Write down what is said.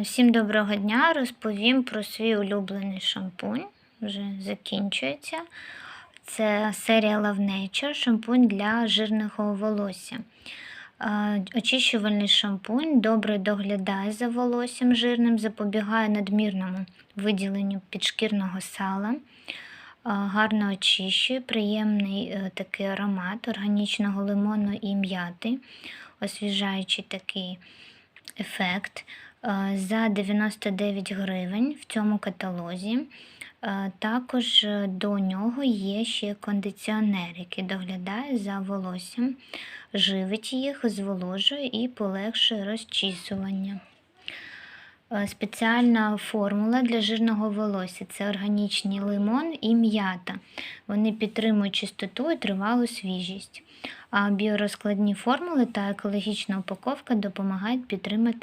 Всім доброго дня! Розповім про свій улюблений шампунь. Вже закінчується. Це серія Love Nature, шампунь для жирного волосся. Очищувальний шампунь добре доглядає за волоссям жирним, запобігає надмірному виділенню підшкірного сала, гарно очищує, приємний е, такий аромат органічного лимону і м'яти, освіжаючий такий ефект е, за 99 гривень в цьому каталозі. Е, Також е, до нього є ще кондиціонер, який доглядає за волоссям, живить їх, зволожує і полегшує розчісування. Е, Спеціальна формула для жирного волосся це органічний лимон і м'ята. Вони підтримують чистоту і тривалу свіжість. А біорозкладні формули та екологічна упаковка допомагають підтримати